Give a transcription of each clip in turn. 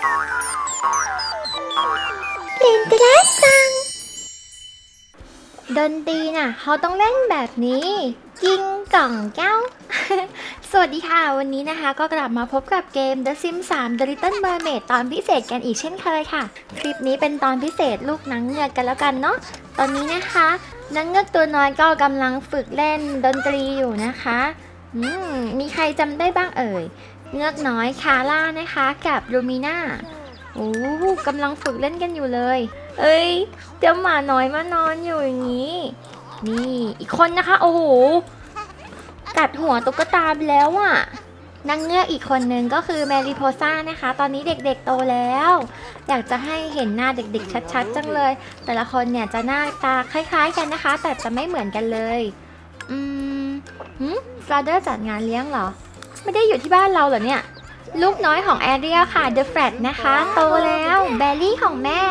เลินตรัสซังดนตรีน่ะเขาต้องเล่นแบบนี้กิงกล่องเจ้าสวัสดีค่ะ วันนี้นะคะ ก็กลับมาพบกับเกม The Sims 3 The Little Mermaid ตอนพิเศษกันอีกเช่นเคยค่ะ คลิปนี้เป็นตอนพิเศษลูกนังเงือกกันแล้วกันเนาะตอนนี้นะคะนังเงือกตัวน้อยก็กำลังฝึกเล่นดนตรีอยู่นะคะ อืมมีใครจำได้บ้างเอ่ย เงือกน้อยคาร่านะคะ กับลูมิน่าโอ้กำลังฝึกเล่นกันอยู่เลย เอ้ยเจ้าหมาน้อยมานอนอยู่อย่างนี้ นี่อีกคนนะคะ โอ้โหกัดหัวตุ๊กตาไปแล้วอะนางเงือกอีกคนนึงก็คือแมริโพซ่านะคะ ตอนนี้เด็กๆโตแล้ว อยากจะให้เห็นหน้าเด็กๆ ชัดๆ จังเลย แต่ละคนเนี่ยจะหน้าตาคล้ายๆกันนะคะ แต่จะไม่เหมือนกันเลย อืมหืมฟลาเดอร์จัดงานเลี้ยงเหรอ ไม่ได้อยู่ที่บ้านเราเหรอเนี่ย ลูกน้อยของแอเรียลค่ะ The Flat นะคะ โตแล้วแบลลี่ของแม่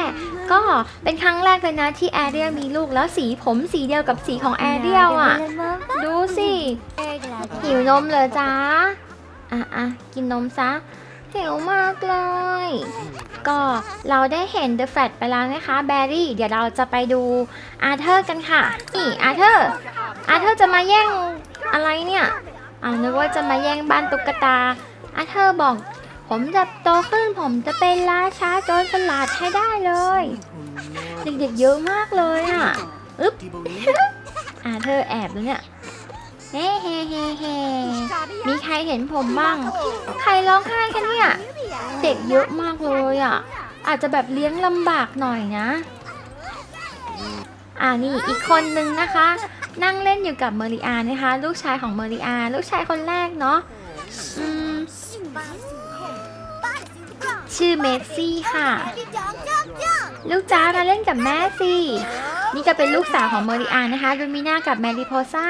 ก็เป็นครั้งแรกเลยนะที่แอเรียลมีลูกแล้วสีผมสีเดียวกับสีของแอเรียลอะ ดูสิหิวนมเหรอจ๊ะอะอะกินนมซะหิวมากเลย ก็เราได้เห็น The Flat ไปแล้วนะคะ แบรรี่ เดี๋ยวเราจะไปดูอาเธอร์กันค่ะ นี่อาเธอร์อาเธอร์จะมาแย่งอะไรเนี่ย อ่านึกว่าจะมาแย่งบ้านตุ๊กตาอาเธอบอก ผมจะโตขึ้นผมจะเป็นราชาโจรสลัดให้ได้เลย เด็กๆเยอะมากเลยอะอึ๊บอาเธอแอบแล้วเนี่ยเฮ้เฮ้เฮ้เฮ้มีใครเห็นผมบ้าง ใครร้องไห้กันเนี่ย เด็กเยอะมากเลยอะ อาจจะแบบเลี้ยงลำบากหน่อยนะ อ่านี่อีกคนนึงนะคะนั่งเล่นอยู่กับเมริอานะคะ ลูกชายของเมริอาลูกชายคนแรกเนาะอืมชื่อเมสซี่ค่ะ ลูกจ้ามาเล่นกับแม่สินี่ก็เป็นลูกสาวของเมริอานะคะลูมิน่ากับแมริโพซ่า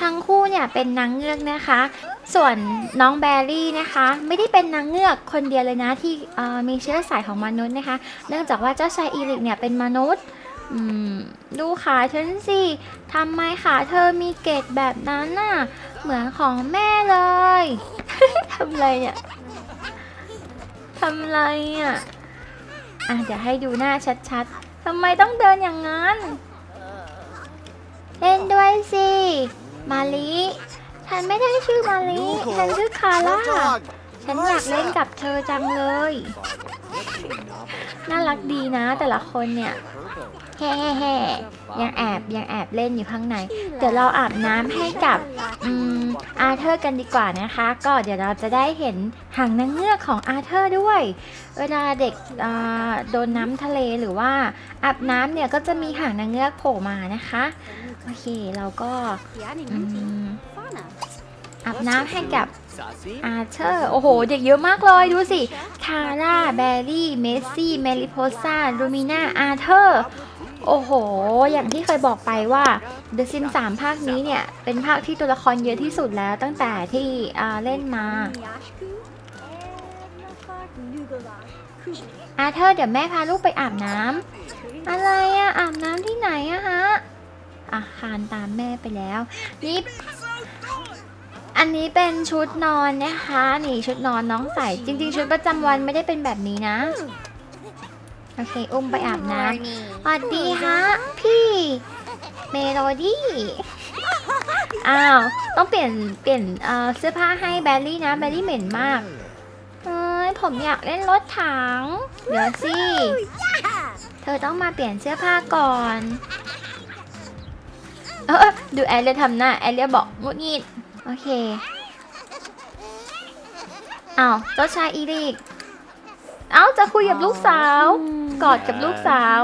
ทั้งคู่เนี่ยเป็นนางเงือกนะคะ ส่วนน้องแบรี่นะคะ ไม่ได้เป็นนางเงือกคนเดียวเลยนะที่มีเชื้อสายของมนุษย์นะคะ เนื่องจากว่าเจ้าชายอีริกเนี่ยเป็นมนุษย์ อืม ดูขาฉันสิ ทำไมขาเธอมีเกตแบบนั้นน่ะ เหมือนของแม่เลย ทำไรเนี่ย ทำไรอะ อะเดี๋ยวให้ดูหน้าชัดๆ ทำไมต้องเดินอย่างนั้น เล่นด้วยสิ มาลิฉันไม่ได้ชื่อมาลิฉันชื่อคาร่า ฉันอยากเล่นกับเธอจังเลย น่ารักดีนะแต่ละคนเนี่ยแฮ่แฮ่ยังแอบยังแอบเล่นอยู่ข้างใน เดี๋ยวเราอาบน้ำให้กับอาเธอร์กันดีกว่านะคะ ก็เดี๋ยวเราจะได้เห็นหางนางเงือกของอาเธอร์ด้วย เวลาเด็กโดนน้ำทะเลหรือว่าอาบน้ำเนี่ยก็จะมีหางนางเงือกโผล่มานะคะ โอเคเราก็อืมอาบน้ำให้กับ อาเธอร์โอ้โห เด็กเยอะมากเลย ดูสิ คาร่า แบร์รี่ เมสซี่ เมลิโพซ่าลูมิน่า อาเธอร์ โอ้โห อย่างที่เคยบอกไปว่า The Sims 3 ภาคนี้เนี่ย เป็นภาคที่ตัวละครเยอะที่สุดแล้วตั้งแต่ที่เล่นมา อาเธอร์เดี๋ยวแม่พาลูกไปอาบน้ำ อะไรอะอาบน้ำที่ไหนอะฮะอะคานตามแม่ไปแล้วนี่ อันนี้เป็นชุดนอนนะคะ นี่ชุดนอนน้องใส่จริง ๆ ชุดประจำวันไม่ได้เป็นแบบนี้นะ โอเค อุ้มไปอาบน้ำสวัสดีฮะพี่เมโลดี้อ้าว ต้องเปลี่ยนเปลี่ยนเอ่อเสื้อผ้าให้แบลลี่นะ แบลลี่เหม็นมากเอ้ยผมอยากเล่นรถถัง เดี๋ยวสิ เธอต้องมาเปลี่ยนเสื้อผ้าก่อน เออดูแอลเลียทำหน้า แอลเลียบอกงุดหงิด โอเคอ้าวเจ้าชายอีริก เอ้าจะคุยกับลูกสาว กอดกับลูกสาว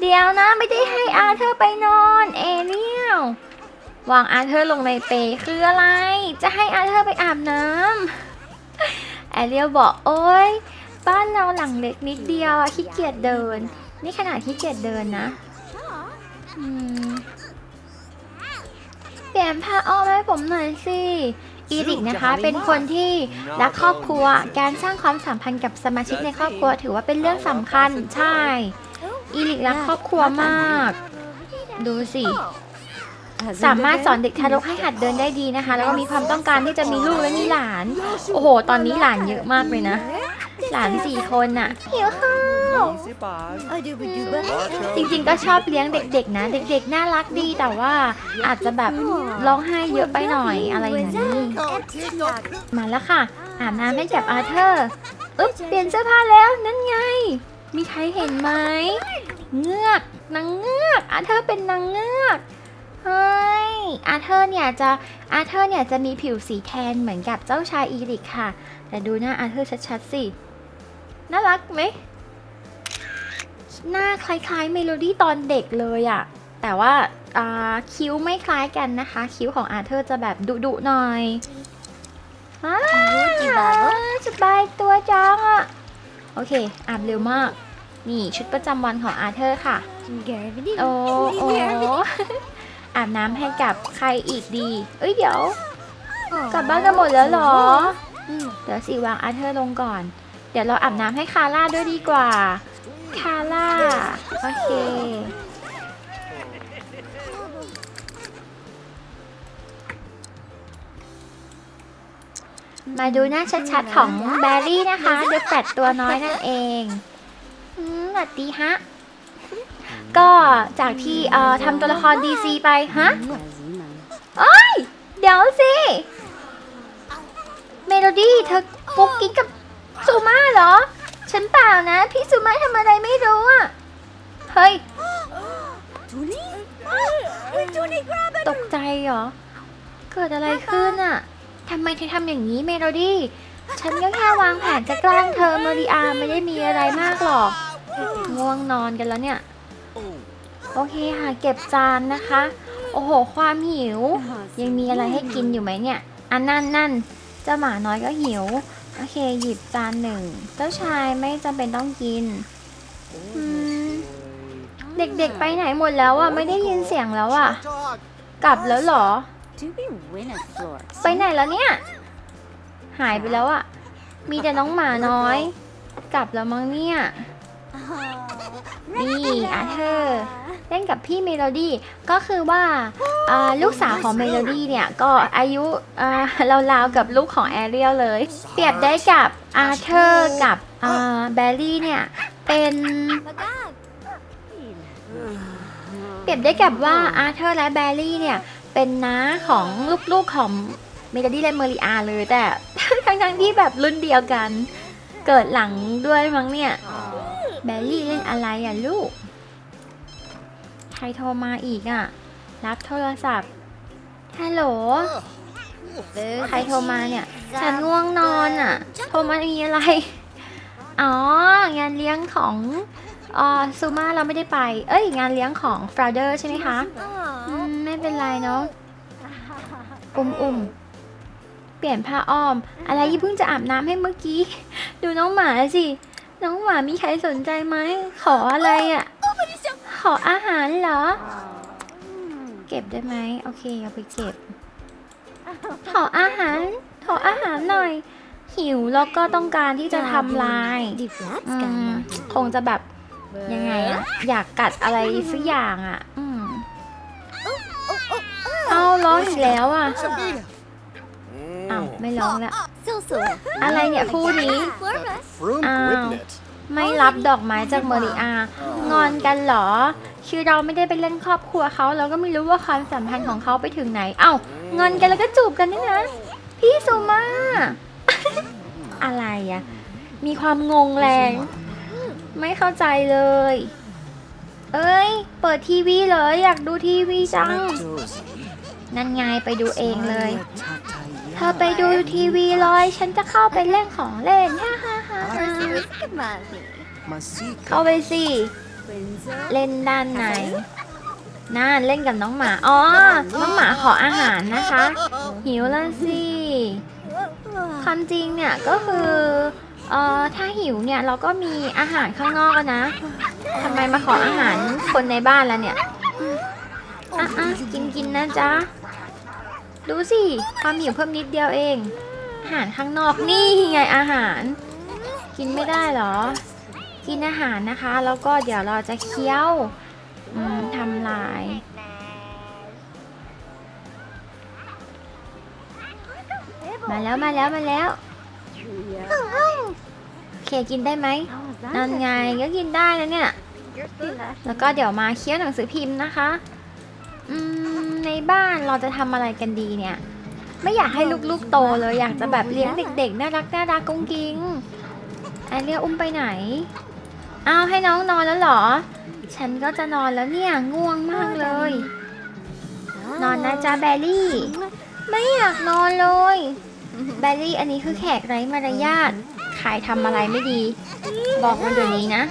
เดี๋ยวนะไม่ได้ให้อาเธอร์ไปนอน เอเรียววางอาเธอร์ลงในเปคืออะไร จะให้อาเธอร์ไปอาบน้ำแอเรียลบอกโอ๊ย บ้านเราหลังเล็กนิดเดียวอะขี้เกียจเดิน นี่ขนาดขี้เกียจเดินนะอืม เปลี่ยนผ้าอ้อมให้ผมหน่อยสิ อีริกนะคะเป็นคนที่รักครอบครัว การสร้างความสัมพันธ์กับสมาชิกในครอบครัวถือว่าเป็นเรื่องสำคัญ ใช่ อีริกรักครอบครัวมาก ดูสิ สามารถสอนเด็กทารกให้หัดเดินได้ดีนะคะ แล้วก็มีความต้องการที่จะมีลูกและมีหลาน โอ้โห ตอนนี้หลานเยอะมากเลยนะ หลานสี่คนน่ะหิวข้าว Easy bag. จริงๆก็ชอบเลี้ยงเด็กๆนะ เด็กๆ น่ารักดีแต่ว่าอาจจะแบบร้องไห้เยอะไปหน่อยอะไรอย่างนี้ มาแล้วค่ะ อาบน้ำให้กับอาเธอร์อึ๊บเปลี่ยนเสื้อผ้าแล้วนั่นไง มีใครเห็นไหมเงือกนางเงือกอาเธอร์เป็นนางเงือกเฮ้ยอาเธอร์เนี่ยจะอาเธอร์เนี่ยจะมีผิวสีแทนเหมือนกับเจ้าชายอีริกค่ะ แต่ดูหน้าอาเธอร์ชัดๆสิน่ารักไหม หน้าคล้ายๆเมโลดี้ตอนเด็กเลยอะแต่ว่าอ่าคิ้วไม่คล้ายกันนะคะ คิ้วของอาเธอร์จะแบบดุๆหน่อยอ้าวสบายตัวจังอะโอเค อาบเร็วมาก นี่ชุดประจำวันของอาเธอร์ค่ะ โอ้โอ้อาบน้ำให้กับใครอีกดี เอ้ยเดี๋ยว กลับบ้านกันหมดแล้วเหรอ เดี๋ยวสิวางอาเธอร์ลงก่อน เดี๋ยวเราอาบน้ำให้คาร่าด้วยดีกว่า คาร่า โอเค มาดูหน้าชัดๆของแบรี่นะคะเดอะแฟตตัวน้อยนั่นเองอืมสวัสดีฮะ ก็จากที่เอ่อทำตัวละคร DC ไปฮะเอ้ย เดี๋ยวสิ เมโลดี้เธอกุ๊กกิ๊กกับซูมาเหรอ ฉันเปล่านะ พี่ซูมาทำอะไรไม่รู้อะเฮ้ยตกใจเหรอ เกิดอะไรขึ้นอะทำไมเธอทำอย่างนี้เมโลดี้ ฉันก็แค่วางแผนจะแกล้งเธอมาริอาไม่ได้มีอะไรมากหรอก ง่วงนอนกันแล้วเนี่ย โอเคค่ะ เก็บจานนะคะ โอ้โห ความหิว ยังมีอะไรให้กินอยู่ไหมเนี่ย อันนั่นนั่นเจ้าหมาน้อยก็หิว โอเค หยิบจานหนึ่ง เจ้าชายไม่จำเป็นต้องกินอืมเด็กๆไปไหนหมดแล้วอะ ไม่ได้ยินเสียงแล้วอะ กลับแล้วเหรอ ไปไหนแล้วเนี่ย หายไปแล้วอะ มีแต่น้องหมาน้อย กลับแล้วมั้งเนี่ย นี่อาเธอร์ เล่นกับพี่เมโลดี้ก็คือว่าอ่าลูกสาวของเมโลดี้เนี่ยก็อายุอ่าราวๆกับลูกของแอเรียลเลย เปรียบได้กับอาเธอร์กับอ่าแบลลี่เนี่ยเป็นเปรียบได้กับว่าอาเธอร์และแบลลี่เนี่ยเป็นน้าของลูกๆของเมโลดี้และเมอริอาเลยแต่ทั้งๆที่แบบรุ่นเดียวกัน เกิดหลังด้วยมั้งเนี่ยแบลลี่เล่นอะไรอะลูกใค รโทรมาอีกอะ รับโทรศัพท์ ฮัลโหล ใครโทรมาเนี่ย ฉันง่วงนอนอะ โทรมามีอะไร อ๋อ งานเลี้ยงของออซูมาเราไม่ได้ไป เอ้ย งานเลี้ยงของฟราเดอร์ใช่ไหมคะมไม่เป็นไรเนาะ อุ่มอุ่มเปลี่ยนผ้าอ้อม อะไรยี่เพิ่งจะอาบน้ำให้เมื่อกี้ ดูน้องหมาสิ น้องหมามีใครสนใจไหม ขออะไรอะ่ะ ขออาหารเหรอ เก็บได้ไหมโอเคเอาไปเก็บ ขออาหาร ขออาหารหน่อย หิวแล้วก็ต้องการที่จะทำลายอืมคงจะแบบยังไงอะอยากกัดอะไรสักอย่างอะอืมเอาร้องอีกแล้วอะอ้าวไม่ร้องแล้วอะไรเนี่ยคู่นี้ Froom Ow. Gripnet. ไม่รับดอกไม้จากเมอริอางอนกันเหรอ คือเราไม่ได้ไปเล่นครอบครัวเขาเราก็ไม่รู้ว่าความสัมพันธ์ของเขาไปถึงไหน เอ้างอนกันแล้วก็จูบกันนี่นะ พี่สุมา อะไรอะมีความงงแรง ไม่เข้าใจเลย เอ้ย เปิดทีวีเลยอยากดูทีวีจัง นั่นไงไปดูเองเลย เธอไปดูทีวีเลย ฉันจะเข้าไปเล่นของเล่นฮ่าฮ่า ฮ่าฮ่า Masika. เข้าไปสิเล่นด้านในน่าเล่นกับน้องหมา อ๋อ น้องหมาขออาหารนะคะ หิวแล้วสิความจริงเนี่ยก็คือเอ่อถ้าหิวเนี่ยเราก็มีอาหารข้างนอกนะทำไมมาขออาหารคนในบ้านแล้วเนี่ยอะอะกินกินนะจ๊ะ ดูสิ ความหิวเพิ่มนิดเดียวเอง อาหารข้างนอกนี่ไงอาหาร กินไม่ได้เหรอ กินอาหารนะคะ แล้วก็เดี๋ยวเราจะเคี้ยวทำลาย มาแล้วมาแล้วมาแล้ว โอเคกินได้ไหมนั่นไงก็กินได้นะเนี่ย แล้วก็เดี๋ยวมาเคี้ยวหนังสือพิมพ์นะคะในบ้านเราจะทำอะไรกันดีเนี่ย ไม่อยากให้ลูกๆโตเลยอยากจะแบบเลี้ยงเด็กๆ น่ารักน่ารักกุ้งกิ้ง ไอเรียอุ้มไปไหน เอาให้น้องนอนแล้วเหรอ ฉันก็จะนอนแล้วเนี่ย ง่วงมากเลย นอนนะจ๊ะแบลลี่ ไม่อยากนอนเลย แบลลี่อันนี้คือแขกไร้มารยาทใครทำอะไรไม่ดี บอกมันเดี๋ยวนี้นะ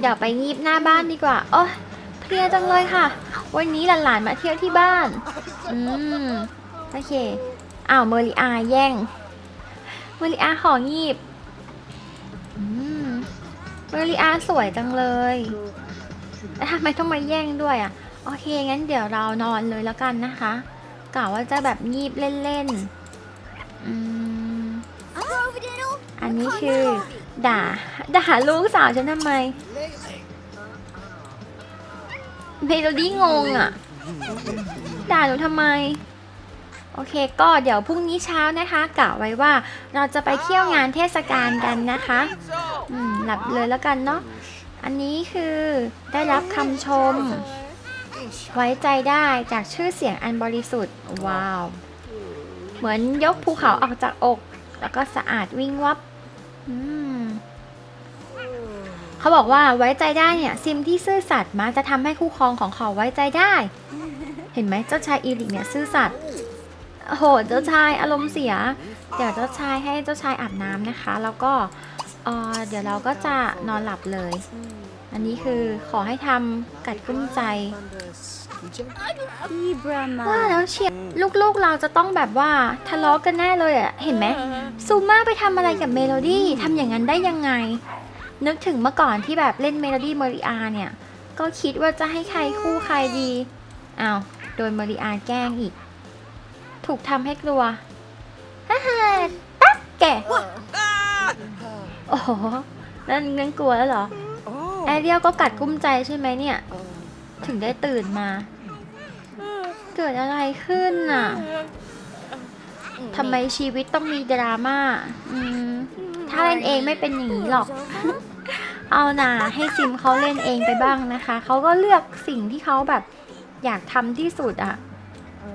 เดี๋ยวไปงีบหน้าบ้านดีกว่า โอ้เพลียจังเลยค่ะ วันนี้หลานๆมาเที่ยวที่บ้าน อืม โอเค อ้าวเมอริอาแย่ง เมอริอาของีบ เมอริอาสวยจังเลยแล้วทำไมต้องมาแย่งด้วยอะ โอเค งั้นเดี๋ยวเรานอนเลยแล้วกันนะคะกะว่าจะแบบงีบเล่นๆอืมอันนี้คือ ด่า ด่าลูกสาวฉันทำไม เมโลดี้งงอะ ด่าหนูทำไม โอเค ก็เดี๋ยวพรุ่งนี้เช้านะคะกะไว้ว่าเราจะไปเที่ยวงานเทศกาลกันนะคะ อืมหลับเลยแล้วกันเนาะ อันนี้คือได้รับคำชม ไว้ใจได้จากชื่อเสียงอันบริสุทธิ์ ว้าว เหมือนยกภูเขาออกจากอก แล้วก็สะอาดวิ่งวับ อืมเขาบอกว่าไว้ใจได้เนี่ย ซิมที่ซื่อสัตย์มักจะทำให้คู่ครองของเขาไว้ใจได้ เห็นไหมเจ้าชายอีริกเนี่ยซื่อสัตย์โอ้โหเจ้าชายอารมณ์เสีย เดี๋ยวเจ้าชายให้เจ้าชายอาบน้ำนะคะ แล้วก็เอ่อเดี๋ยวเราก็จะนอนหลับเลย อันนี้คือขอให้ทำกัดกุ้มใจว่าแล้วเชียร์ลูกๆเราจะต้องแบบว่าทะเลาะกันแน่เลยอะเห็นไหมซูมาไปทำอะไรกับเมโลดี้ทำอย่างนั้นได้ยังไง นึกถึงเมื่อก่อนที่แบบเล่นเมโลดี้เมริอาเนี่ย ก็คิดว่าจะให้ใครคู่ใครดีอ้าวโดนเมริอาแกล้งอีก ถูกทำให้กลัวฮ่าฮ่าตั๊กแก โอ้โหนั่นงั้นกลัวแล้วเหรอ แอเรียลก็กัดกุ้มใจใช่ไหมเนี่ย ถึงได้ตื่นมา เกิดอะไรขึ้นน่ะทำไมชีวิตต้องมีดราม่าอืมถ้าเล่นเองไม่เป็นอย่างนี้หรอก เอาน่ะให้ซิมเขาเล่นเองไปบ้างนะคะ เขาก็เลือกสิ่งที่เขาแบบอยากทำที่สุดอะ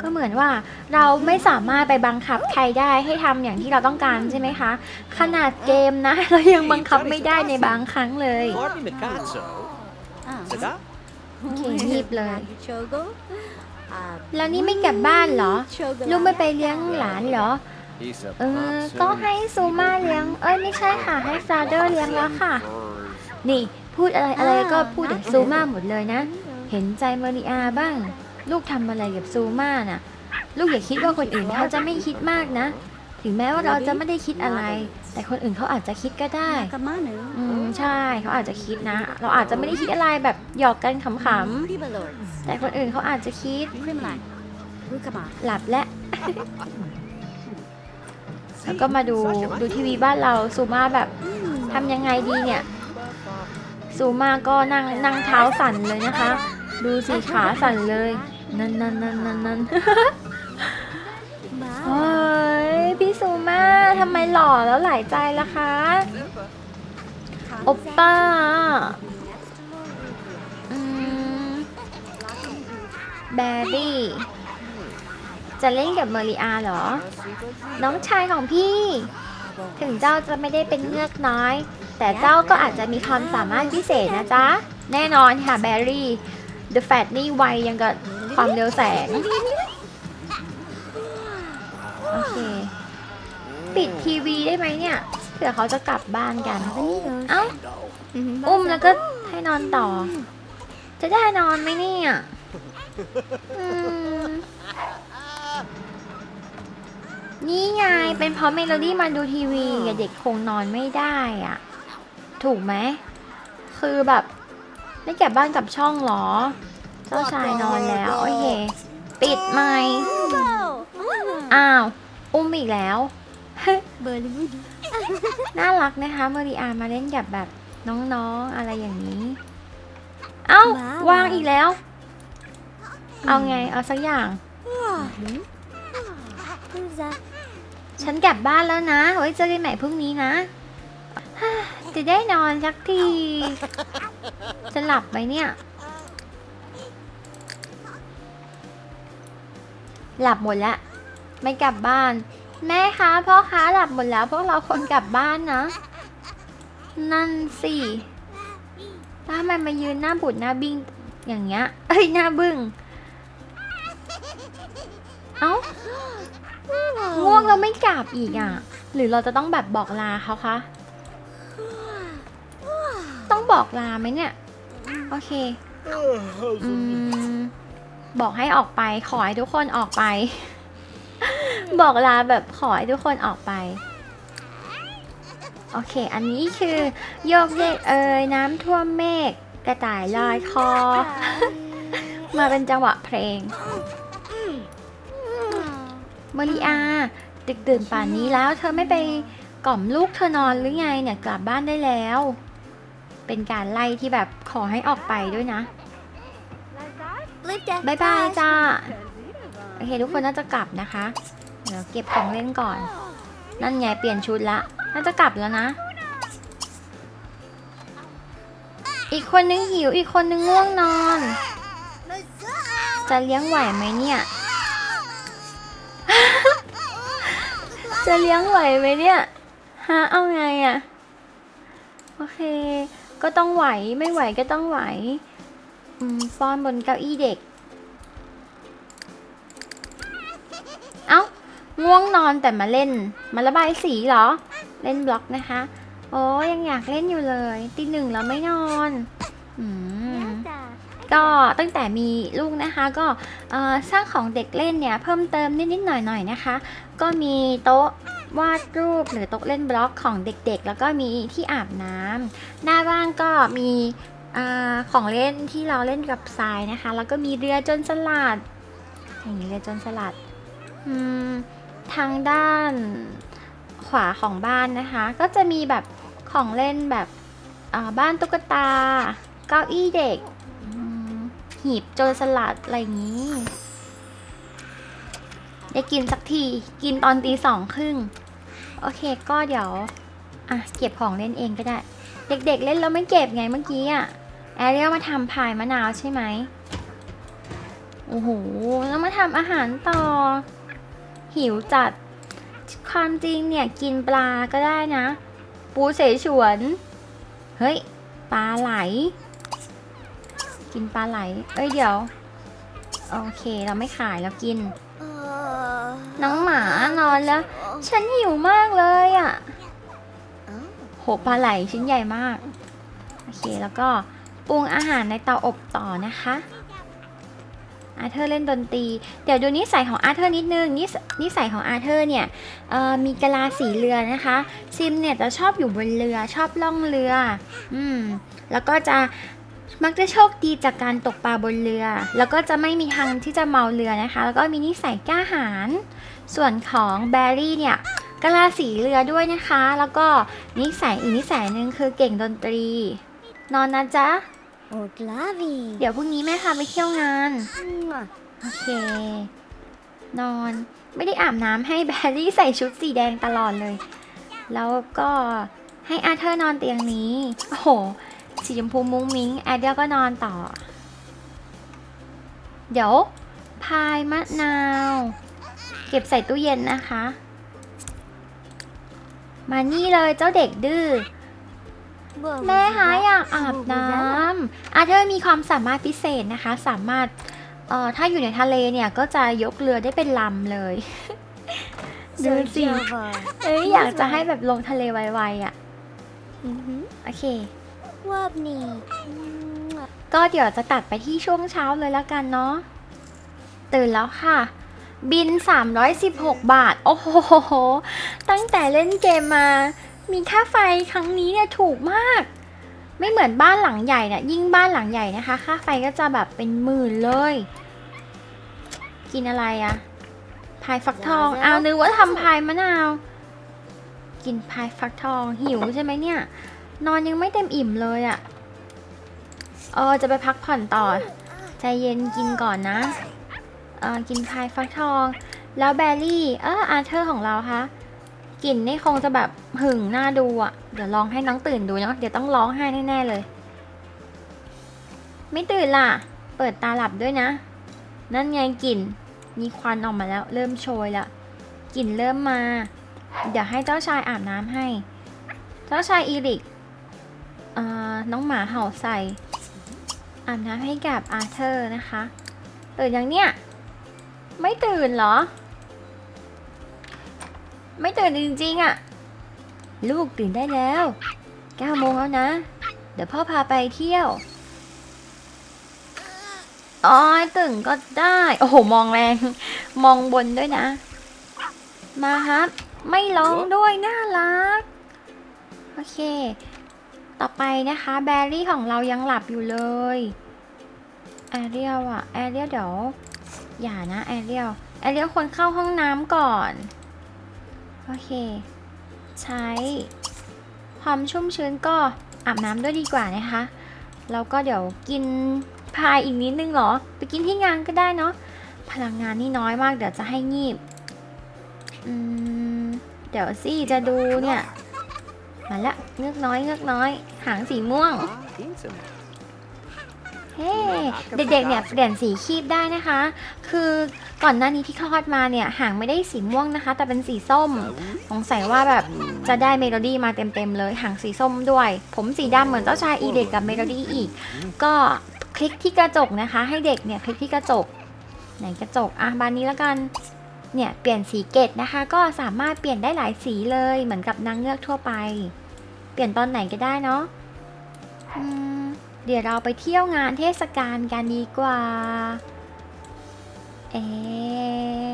ก็เหมือนว่าเราไม่สามารถไปบังคับใครได้ให้ทำอย่างที่เราต้องการใช่ไหมคะ ขนาดเกมนะ เรายังบังคับไม่ได้ในบางครั้งเลย Barney Mikazzo. Sada? โอเคงีบเลย แล้วนี่ไม่กลับบ้านเหรอ ลูกไม่ไปเลี้ยงหลานเหรอ He's a เออ ก็ให้ซูมาเลี้ยง เอ้ยไม่ใช่ค่ะ ให้ฟาเดอร์เลี้ยงแล้วค่ะ นี่พูดอะไรอะไรก็พูดถึงซูมาหมดเลยนะ เห็นใจมาริอาบ้าง ลูกทำอะไรกับซูมาน่ะ ลูกอย่าคิดว่าคนอื่นเขาจะไม่คิดมากนะ ถึงแม้ว่าเราจะไม่ได้คิดอะไร แต่คนอื่นเขาอาจจะคิดก็ได้อืมใช่เขาอาจจะคิดนะ เราอาจจะไม่ได้คิดอะไรแบบหยอกกันขำๆแต่คนอื่นเขาอาจจะคิดหลับและแล้วก็มาดูดูทีวีบ้านเราซูมาแบบทำยังไงดีเนี่ยซูมาก็นั่งนั่งเท้าสั่นเลยนะคะ ดูสิขาสั่นเลย นั่นนั่นนั่นนั่นนั่นเฮ้ยพี่ซูมาทำไมหล่อแล้วหลายใจล่ะคะโอปป้าแบรี่จะเล่นกับเมริอาเหรอ น้องชายของพี่ ถึงเจ้าจะไม่ได้เป็นเงือกน้อย แต่เจ้าก็อาจจะมีความสามารถพิเศษนะจ๊ะ แน่นอนค่ะแบรี่ The Fat นี่ไวยังกับ ความเร็วแสง โอเค ปิดทีวีได้ไหมเนี่ย เผื่อเขาจะกลับบ้านกัน เอ้า อุ้มแล้วก็ให้นอนต่อ จะได้นอนไหมเนี่ยอืมนี่ไง เป็นเพราะเมโลดี้มาดูทีวีไงเด็กคงนอนไม่ได้อะ ถูกไหม คือแบบ ไม่กลับบ้านกลับช่องเหรอ เจ้าชายนอนแล้ว โอเค ปิดไมค์อ้าว อุ้มอีกแล้วน่ารักนะคะเมอริอามาเล่นกับแบบน้องๆอะไรอย่างนี้ เอ้าว้าววางอีกแล้ว เอาไง เอาสักอย่างฉันกลับบ้านแล้วนะ ไว้เจอกันใหม่พรุ่งนี้นะ จะได้นอนสักที จะหลับไหมเนี่ย หลับหมดแล้วไม่กลับบ้าน แม่คะพ่อคะหลับหมดแล้วพวกเราคนกลับบ้านนะ นั่นสิแล้วทำไมมายืนหน้าบุดหน้าบิ้งอย่างเงี้ยเอ้ยหน้าบึ้งเอ้าง่วงเราไม่กลับอีกอะ หรือเราจะต้องแบบบอกลาเขาคะ ต้องบอกลาไหมเนี่ย โอเค อืม บอกให้ออกไป ขอให้ทุกคนออกไป บอกลาแบบขอให้ทุกคนออกไป โอเค อันนี้คือ โยกเยกเอ่ยน้ำท่วมเมฆกระต่ายลอยคอ มาเป็นจังหวะเพลงมาริอาดึกดื่นป่านนี้แล้ว เธอไม่ไปกล่อมลูกเธอนอนหรือไงเนี่ยกลับบ้านได้แล้ว เป็นการไล่ที่แบบขอให้ออกไปด้วยนะ บายบายจ้า โอเคทุกคนน่าจะกลับนะคะ เดี๋ยวเก็บของเล่นก่อน นั่นไงเปลี่ยนชุดละ น่าจะกลับแล้วนะ อีกคนนึงหิว อีกคนนึงง่วงนอน จะเลี้ยงไหวไหมเนี่ย จะเลี้ยงไหวไหมเนี่ย ฮะ เอาไงอะโอเค ก็ต้องไหว ไม่ไหวก็ต้องไหว อืมป้อนบนเก้าอี้เด็ก เอ้า ง่วงนอนแต่มาเล่น มาระบายสีเหรอ เล่นบล็อกนะคะ โอ้ยังอยากเล่นอยู่เลย ตีหนึ่งแล้วไม่นอนอืมก็ตั้งแต่มีลูกนะคะก็เอ่อสร้างของเด็กเล่นเนี่ยเพิ่มเติมนิดๆหน่อยๆนะคะ ก็มีโต๊ะวาดรูปหรือโต๊ะเล่นบล็อกของเด็กๆ แล้วก็มีที่อาบน้ำหน้าบ้านก็มี อของเล่นที่เราเล่นกับทรายนะคะ แล้วก็มีเรือจนสลัดอย่างนี่เรือจนสลัดทางด้านขวาของบ้านนะคะ ก็จะมีแบบของเล่นแบบบ้านตุ๊กตา เก้าอี้เด็ก หีบโจรสลัด อะไรอย่างนี้ ได้กินสักที กินตอนตีสองครึ่ง โอเคก็เดี๋ยว อะ เก็บของเล่นเองก็ได้ เด็กๆเล่นแล้วไม่เก็บไงเมื่อกี้อะ แอเรียลมาทำพายมะนาวใช่ไหมโอ้โหแล้วมาทำอาหารต่อ หิวจัด ความจริงเนี่ยกินปลาก็ได้นะ ปูเสฉวน เฮ้ย ปลาไหล กินปลาไหล เอ้ยเดี๋ยว โอเคเราไม่ขายแล้วกิน น้องหมานอนแล้ว ฉันหิวมากเลยอะ่ะโหปลาไหลชิ้นใหญ่มาก โอเคแล้วก็ ปรุงอาหารในเตาอบต่อนะคะอาเธอร์เล่นดนตรี เดี๋ยวดูนิสัยของอาเธอร์นิดนึงนิสนิสัยของอาเธอร์เนี่ยมีกะลาสีเรือนะคะ ซิมเนี่ยจะชอบอยู่บนเรือชอบล่องเรือ อืม แล้วก็จะมักจะโชคดีจากการตกปลาบนเรือ แล้วก็จะไม่มีทางที่จะเมาเรือนะคะ แล้วก็มีนิสัยกล้าหาญ ส่วนของแบรี่เนี่ยกะลาสีเรือด้วยนะคะ แล้วก็นิสัยอีกนิสัยหนึ่งคือเก่งดนตรี นอนนะจ๊ะ Och Lavi. เดี๋ยวพรุ่งนี้แม่พาไปเที่ยวงาน โอเค นอน ไม่ได้อาบน้ำให้แบรี่ใส่ชุดสีแดงตลอดเลย แล้วก็ให้อาเธอร์นอนเตียงนี้ โอ้โห สีชมพูมุ้งมิ้ง แอดเดียก็นอนต่อ เดี๋ยว พายมะนาว เก็บใส่ตู้เย็นนะคะ มานี่เลยเจ้าเด็กดื้อ แม่คะอยากอาบน้ำอาเธอร์มีความสามารถพิเศษนะคะ สามารถเอ่อถ้าอยู่ในทะเลเนี่ยก็จะยกเรือได้เป็นลำเลยดูสิเอ้ยอยากจะให้แบบลงทะเลไวๆอะโอเค Wabni. ก็เดี๋ยวจะตัดไปที่ช่วงเช้าเลยแล้วกันเนาะตื่นแล้วค่ะ บิน 316 บาท โอ้โห ตั้งแต่เล่นเกมมา มีค่าไฟครั้งนี้เนี่ยถูกมาก ไม่เหมือนบ้านหลังใหญ่เนี่ยยิ่งบ้านหลังใหญ่นะคะ ค่าไฟก็จะแบบเป็นหมื่นเลย กินอะไรอะพายฟักทองแล้วอ้าวนึกว่าทำพายมะนาว กินพายฟักทองหิวใช่ไหมเนี่ย นอนยังไม่เต็มอิ่มเลยอะเออจะไปพักผ่อนต่อ ใจเย็นกินก่อนนะเออกินพายฟักทอง แล้วแบรี่ เอออาเธอร์ของเราคะ กลิ่นนี่คงจะแบบหึงหน้าดูอะ่ะ เดี๋ยวลองให้น้องตื่นดูเนาะ เดี๋ยวต้องร้องไห้แน่ๆเลย ไม่ตื่นล่ะ เปิดตาหลับด้วยนะ นั่นไงกลิ่น มีควันออกมาแล้ว เริ่มโชยล้วกลิ่นเริ่มมา เดี๋ยวให้เจ้าชายอาบน้ำให้ เจ้าชายอีริกอ่อน้องหมาเห่าใส่ อาบน้ำให้กับอาเธอร์นะคะ ตื่นยังเนี่ย ไม่ตื่นเหรอ ไม่ตื่นจริงๆอะ่ะ ลูกตื่นได้แล้ว9โมงแล้วนะ เดี๋ยวพ่อพาไปเที่ยว อ๋อตื่นก็ได้ โอ้โห มองแรง มองบนด้วยนะ มาครับ ไม่ร้องด้วย น่ารัก โอเค ต่อไปนะคะ แบรี่ของเรายังหลับอยู่เลย แอเรียลอะแอเรียลเดี๋ยว อย่านะ แอเรียลแอเรียลควรเข้าห้องน้ำก่อน โอเค ใช้ความชุ่มชื้นก็อาบน้ำด้วยดีกว่านะคะแล้วก็เดี๋ยวกินพายอีกนิดนึงเหรอ ไปกินที่งานก็ได้เนาะพลังงานนี่น้อยมาก เดี๋ยวจะให้งีบอืมเดี๋ยวสิจะดูเนี่ย มาละเงือกน้อยเงือกน้อย หางสีม่วง เฮ้เด็กๆเนี่ยเปลี่ยนสีคีบได้นะคะ คือก่อนหน้านี้ที่คลอดมาเนี่ยหางไม่ได้สีม่วงนะคะ แต่เป็นสีส้ม สงสัยว่าแบบจะได้เมโลดี้มาเต็มๆเลยหางสีส้มด้วย ผมสีดำเหมือนเจ้าชายอีเด็กกับเมโลดี้อีก ก็คลิกที่กระจกนะคะ ให้เด็กเนี่ยคลิกที่กระจกไหนกระจกอะบานนี้แล้วกันเนี่ยเปลี่ยนสีเกตนะคะ ก็สามารถเปลี่ยนได้หลายสีเลยเหมือนกับนางเงือกทั่วไป เปลี่ยนตอนไหนก็ได้เนาะอืม เดี๋ยวเราไปเที่ยวงานเทศกาลกันดีกว่า เอะ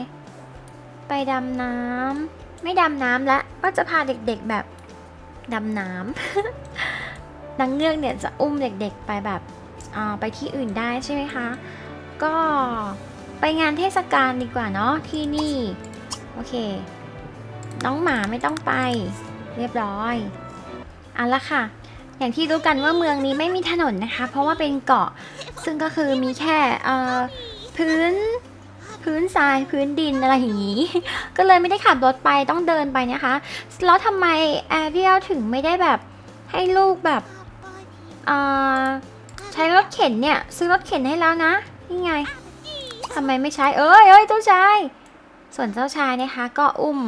ไปดำน้ำ ไม่ดำน้ำละ ก็จะพาเด็กๆแบบดำน้ำนางเงือกเนี่ยจะอุ้มเด็กๆไปแบบอ่าไปที่อื่นได้ใช่ไหมคะ ก็ไปงานเทศกาลดีกว่าเนาะที่นี่ โอเค น้องหมาไม่ต้องไป เรียบร้อยเอาละค่ะ อย่างที่รู้กันว่าเมืองนี้ไม่มีถนนนะคะ เพราะว่าเป็นเกาะซึ่งก็คือมีแค่พื้นพื้นทรายพื้นดินอะไรอย่างนี้ ก็เลยไม่ได้ขับรถไปต้องเดินไปนะคะแล้วทำไมแอเรียลถึงไม่ได้แบบให้ลูกแบบใช้รถเข็นเนี่ย ซื้อรถเข็นให้แล้วนะนี่ไงทำไมไม่ใช้เอ้ยเอ้ยเจ้าชายส่วนเจ้าชายนะคะ ก็อุ้ม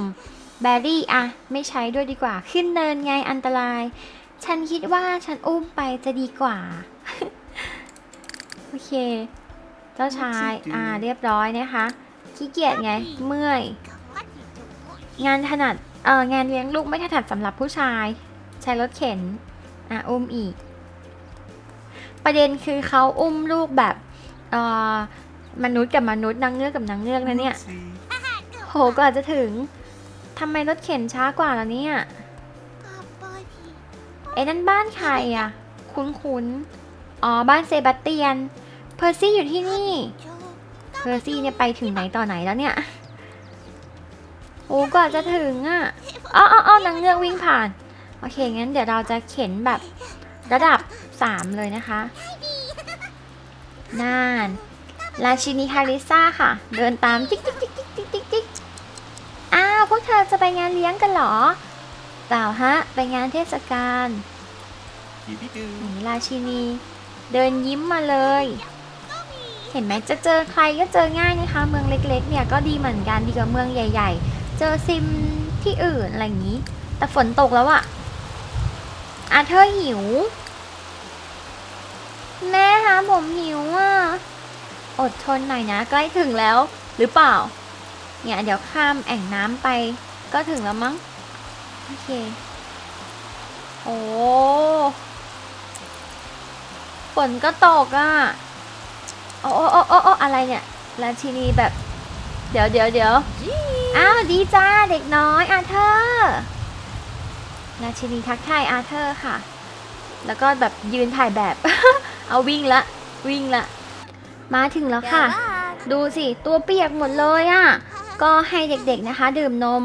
แบรี่อะไม่ใช้ด้วยดีกว่า ขึ้นเนินไงอันตราย ฉันคิดว่าฉันอุ้มไปจะดีกว่า โอเค เจ้าชาย อ่า เรียบร้อยนะคะ ขี้เกียจไง เมื่อย งานถนัด เอองานเลี้ยงลูกไม่ถนัดสำหรับผู้ชาย ใช้รถเข็น อะ อุ้มอีก ประเด็นคือเขาอุ้มลูกแบบ เอ่อ มนุษย์กับมนุษย์นางเงือกกับนางเงือกนะเนี่ย โหกว่าจะถึงทำไมรถเข็นช้ากว่าล่ะเนี่ย ไอ้นั่นบ้านใครอะคุ้นๆอ๋อ บ้านเซบาสเตียน เพอร์ซี่อยู่ที่นี่ เพอร์ซี่เนี่ยไปถึงไหนต่อไหนแล้วเนี่ย โอ้กว่าจะถึงอะอ๋ออ๋ออ๋อนางเงือกวิ่งผ่าน โอเค งั้นเดี๋ยวเราจะเข็นแบบระดับ 3 เลยนะคะ น่านราชินีคาริซ่าค่ะ เดินตาม ติ๊กติ๊กติ๊กติ๊กติ๊กติ๊กติ๊กอ้าว พวกเธอจะไปงานเลี้ยงกันเหรอ เปล่าฮะ ไปงานเทศกาล Yippee-doo. นี่ราชินี เดินยิ้มมาเลย เห็นไหมจะเจอใครก็เจอง่ายนะคะ เมืองเล็ก ๆ เนี่ยก็ดีเหมือนกันดีกว่าเมืองใหญ่ ๆ เจอซิมที่อื่นอะไรอย่างนี้ แต่ฝนตกแล้วอะอาเธอร์หิว แม่คะผมหิวอะอดทนหน่อยนะ ใกล้ถึงแล้ว หรือเปล่า เนี่ยเดี๋ยวข้ามแอ่งน้ำไปก็ถึงแล้วมั้ง โอเค โอ้ฝนก็ตกอะโอ้โอ้โอ้โอ้โอ้อะไรเนี่ยราชินีแบบ เดี๋ยวเดี๋ยวเดี๋ยวอ้าวดีจ้าเด็กน้อยอาเธอร์ราชินีทักทายอาเธอร์ค่ะ แล้วก็แบบยืนถ่ายแบบ เอาวิ่งละ วิ่งละ มาถึงแล้วค่ะ ดูสิ ตัวเปียกหมดเลยอะ่ะ ก็ให้เด็กๆนะคะ ดื่มนม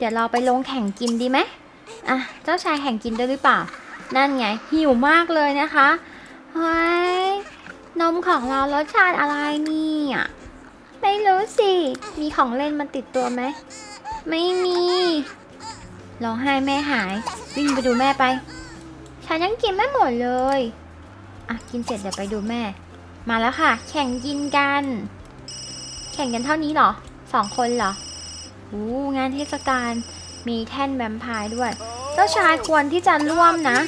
เดี๋ยวเราไปลงแข่งกินดีไหมอะ เจ้าชายแข่งกินได้หรือเปล่า นั่นไง หิวมากเลยนะคะเฮ้ยนมของเรารสชาติอะไรนี่ยไม่รู้สิ มีของเล่นมันติดตัวไหม ไม่มีร้องไห้แม่หาย วิ่งไปดูแม่ไป ฉันยังกินไม่หมดเลย อะ กินเสร็จเดี๋ยวไปดูแม่ มาแล้วค่ะ แข่งกินกัน แข่งกันเท่านี้เหรอ สองคนเหรอ อู้งานเทศกาลมีแท่นแวมไพร์ด้วย เจ้าชายควรที่จะร่วมนะ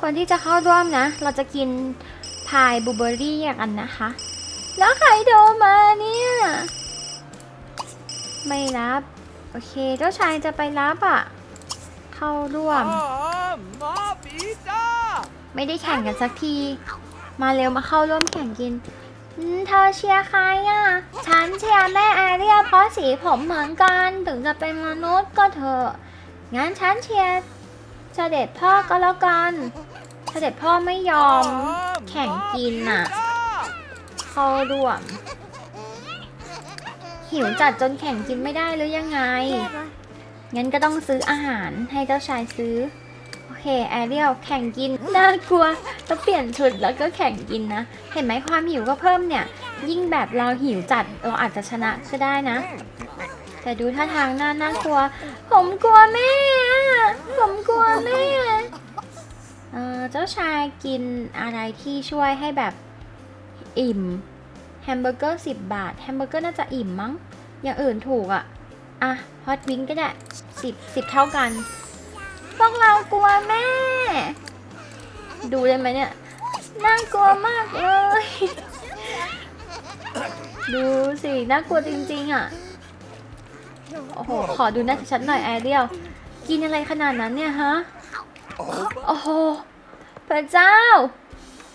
ควรที่จะเข้าร่วมนะ เราจะกินพายบลูเบอร์รี่กันนะคะ แล้วใครโทรมาเนี่ย ไม่รับ โอเค เจ้าชายจะไปรับอะ่ะ เข้าร่วมมาปีจ้าไม่ได้แข่งกันสักที มาเร็วมาเข้าร่วมแข่งกินอืม เธอเชียร์ใครอะ ฉันเชียร์แม่แอเรียเพราะสีผมเหมือนกัน ถึงจะเป็นมนุษย์ก็เถอะ งั้นฉันเชียร์เสด็จพ่อก็แล้วกัน เสด็จพ่อไม่ยอม แข่งกินน่ะเข้าร่วม หิวจัดจนแข่งกินไม่ได้หรือยังไง งั้นก็ต้องซื้ออาหารให้เจ้าชายซื้อ เคแอเรียลแข่งกิน น่ากลัวต้องเปลี่ยนชุดแล้วก็แข่งกินนะ เห็นไหมความหิวก็เพิ่มเนี่ย ยิ่งแบบเราหิวจัดเราอาจจะชนะก็ได้นะ แต่ดูท่าทางน่าน่ากลัว ผมกลัวแม่ ผมกลัวแม่เออเจ้าชายกินอะไรที่ช่วยให้แบบอิ่มแฮมเบอร์เกอร์10 บาทแฮมเบอร์เกอร์น่าจะอิ่มมั้ง อย่างอื่นถูกอะอะฮอตวิงก็ได้10 10 เท่ากัน วกเรากลัวแม่ ดูได้ไหมเนี่ย น่ากลัวมากเลย ดูสิ น่ากลัวจริง ๆ อะ โอ้โห ขอดูหน้าชัดๆหน่อยแอเรียลกินอะไรขนาดนั้นเนี่ยฮะ โอ้โห พระเจ้า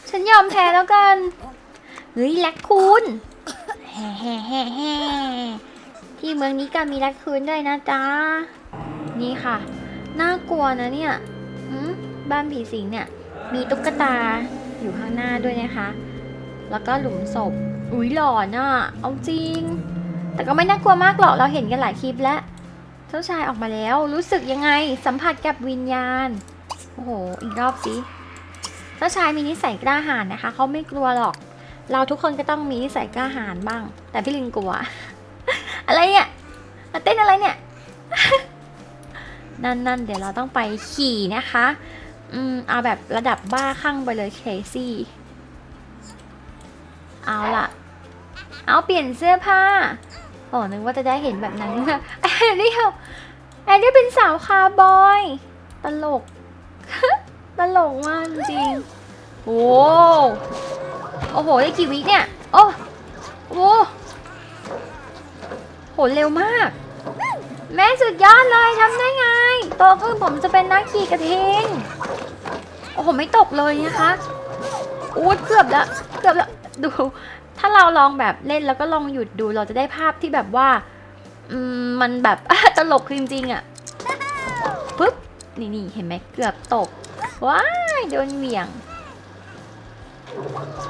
ฉันยอมแพ้แล้วกัน เฮ้ยแลคคูนแฮ่แฮ่แฮ่แฮ่ที่เมืองนี้ก็มีแลคคูนด้วยนะจ๊ะ นี่ค่ะ น่ากลัวนะเนี่ยบ้านผีสิงเนี่ย มีตุ๊กตาอยู่ข้างหน้าด้วยนะคะ แล้วก็หลุมศพ อุ้ยหลอนอะ เอาจริง แต่ก็ไม่น่ากลัวมากหรอก เราเห็นกันหลายคลิปแล้ว เจ้าชายออกมาแล้ว รู้สึกยังไง สัมผัสกับวิญญาณ โอ้โห อีกรอบสิ เจ้าชายมีนิสัยกล้าหาญนะคะ เขาไม่กลัวหรอก เราทุกคนก็ต้องมีนิสัยกล้าหาญบ้าง แต่พี่ลิงกลัว อะไรเนี่ยมาเต้นอะไรเนี่ย นั่นนั่นเดี๋ยวเราต้องไปขี่นะคะ อืม เอาแบบระดับบ้าคลั่งไปเลยเคซี่ เอาล่ะ เอาเปลี่ยนเสื้อผ้าโอ้นึกว่าจะได้เห็นแบบนั้นแอนเรียวแอนเรียวเป็นสาวคาร์บอย ตลก ตลกมากจริงโอ้โอ้โห ได้กี่วิเนี่ย โอ้โหโห เร็วมาก แม่สุดยอดเลยทำได้ไง โตขึ้นผมจะเป็นนักขี่กระทิง โอ้โห ไม่ตกเลยนะคะอู้เกือบแล้วเกือบแล้วดู ถ้าเราลองแบบเล่นแล้วก็ลองหยุดดูเราจะได้ภาพที่แบบว่าอืมมันแบบตลกจริงๆอะปุ๊บนี่นี่เห็นไหมเกือบตก ว้ายโดนเหวี่ยง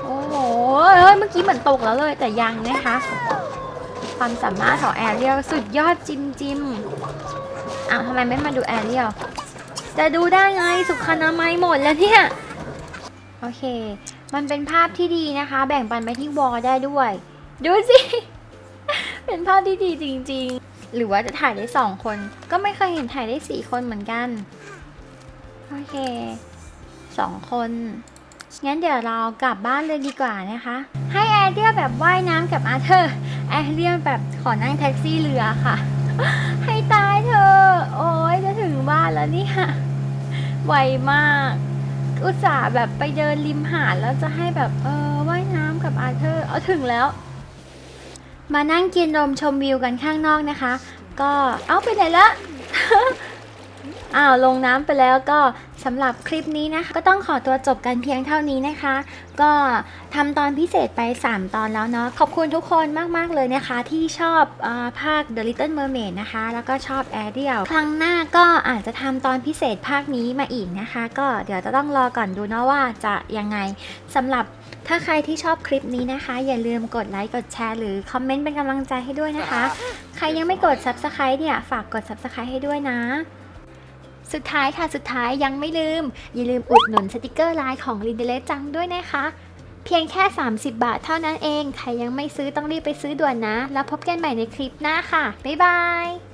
โอ้โหเฮ้ยเมื่อกี้เหมือนตกแล้วเลยแต่ยังนะคะ ความสามารถของแอเรียลสุดยอดจิมจิมอ้าวทำไมไม่มาดูแอเรียลจะดูได้ไงสุขนามัยหมดแล้วเนี่ย โอเค มันเป็นภาพที่ดีนะคะ แบ่งปันไปที่วอลได้ด้วย ดูสิ เป็นภาพที่ดีจริง ๆ หรือว่าจะถ่ายได้สองคน ก็ไม่เคยเห็นถ่ายได้สี่คนเหมือนกัน โอเคสองคนงั้นเดี๋ยวเรากลับบ้านเลยดีกว่านะคะ ให้ แอร์เรียลแบบว่ายน้ำกับอาเธอร์แอร์เรียลแบบขอนั่งแท็กซี่เรือค่ะ ให้ตายเธอ โอ้ยจะถึงบ้านแล้วเนี่ยไวมาก อุตส่าห์แบบไปเดินริมหาดแล้วจะให้แบบเออว่ายน้ำกับอาเธอร์เอาถึงแล้ว มานั่งกินลมชมวิวกันข้างนอกนะคะ ก็เอาไปไหนละ อ้าวลงน้ำไปแล้วก็สำหรับคลิปนี้นะคะก็ต้องขอตัวจบกันเพียงเท่านี้นะคะ ก็ทำตอนพิเศษไป 3 ตอนแล้วเนาะขอบคุณทุกคนมาก ๆ เลยนะคะ ที่ชอบอภาค The Little Mermaid นะคะ แล้วก็ชอบ Ariel ครั้งหน้าก็อาจจะทำตอนพิเศษภาคนี้มาอีกนะคะ ก็เดี๋ยวจะต้องรอก่อนดูเนาะว่าจะยังไงสำหรับถ้าใครที่ชอบคลิปนี้นะคะ อย่าลืมกดไลค์กดแชร์หรือคอมเมนต์เป็นกำลังใจให้ด้วยนะคะ ใครยังไม่กด Subscribe เนี่ยฝากกด Subscribe ให้ด้วยนะ สุดท้ายค่ะสุดท้ายยังไม่ลืม อย่าลืมอุดหนุนสติกเกอร์ไลน์ของลินเดเลจังด้วยนะคะ เพียงแค่ 30 บาทเท่านั้นเอง ใครยังไม่ซื้อต้องรีบไปซื้อด่วนนะ แล้วพบกันใหม่ในคลิปหน้าค่ะ บ๊ายบาย